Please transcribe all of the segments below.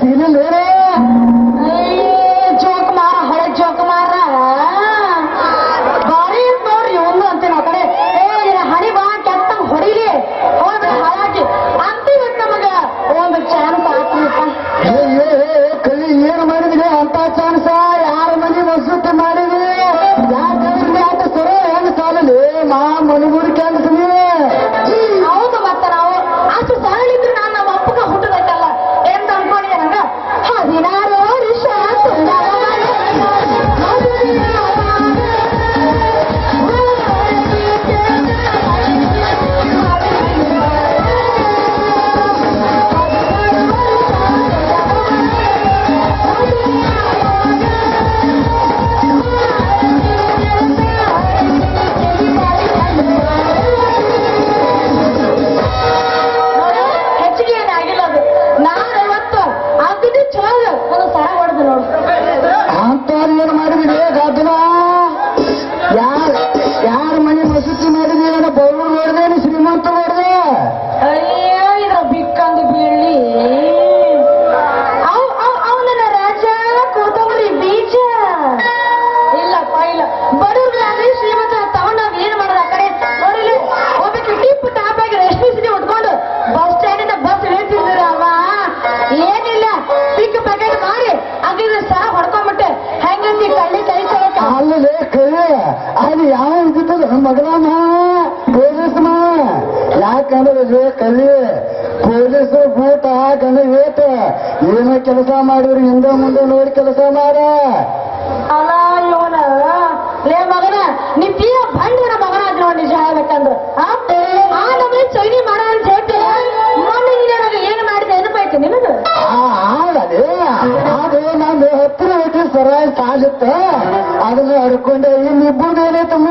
civil ಕೆಲಸ ಮಾಡಿದ್ರು ಹಿಂದೆ ಮುಂದೆ ನೋಡಿ ಕೆಲಸ ಮಾಡ. ಲೇ ಮಗನ ನೀ ಪೀರ ಬಂದಿರ ಮಗನ ನೋಡಿ ನಿಜ ಹೇಳ್ಬೇಕಂದ್ರ. ಆ ನಮಗೆ ಚೈನಿ ಮಾಡ ಅಂತ ಹೇಳ್ತೀರ ಮೊನ್ನೆ ನನಗೆ ಏನು ಮಾಡಿದೆ ನೆನಪಾಯ್ತು ನಿನಗ? ಅದು ನಂದು ಹತ್ತಿರ ಸರಾಯ್ ತಾಗಿತ್ತ ಅದನ್ನ ಹಿಡ್ಕೊಂಡೆ ಇನ್ನಿಬ್ಬರದೇನೆ ತಮ್ಮ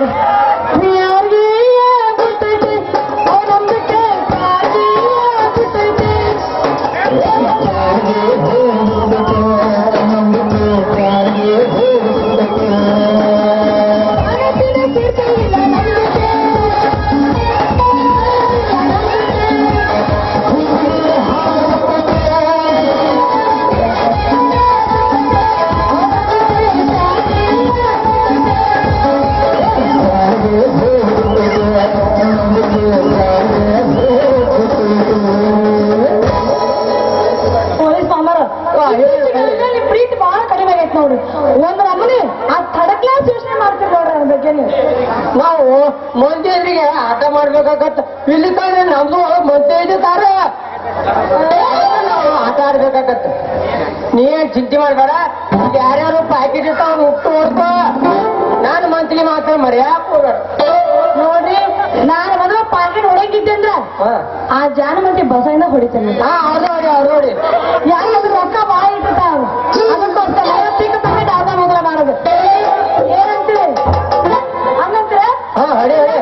Walker. ನಾವು ನೀನ್ ಚಿಂತೆ ಮಾಡ್ಬೇಡ? ಯಾರ್ಯಾರು ಪ್ಯಾಕೆಟ್ ಇರ್ತಾವ ಉಪ್ಪು ಓದ್ಕೋ. ನಾನು ಮಂತ್ಲಿ ಮಾತ್ರ ಮರ್ಯಾಕ್ ನೋಡ್ರಿ ನಾನು ಮೊದಲು ಪ್ಯಾಕೆಟ್ ಹೊಡಂಗಿದ್ದೆ ಆ ಜಾನ ಆ ಜಾನಮತಿ ಬಸಣ್ಣ ಹೊಡಿತೇನೆ. ಹಾ ಅವ್ರು ನೋಡಿ ಅವ್ರು ನೋಡಿ ಯಾರು ರೊಕ್ಕ ಬಾಳ ಇಟ್ಟಿರ್ತಾವ ಅದಕ್ಕೋಸ್ಕರ ಐವತ್ತಿಗೆ ಮೊದಲ ಮಾಡೋದು. ಏನಂತೀರಿ ಹಂಗಂತೀರ ಹಾ ಹಡಿ ಹೊಡಿ.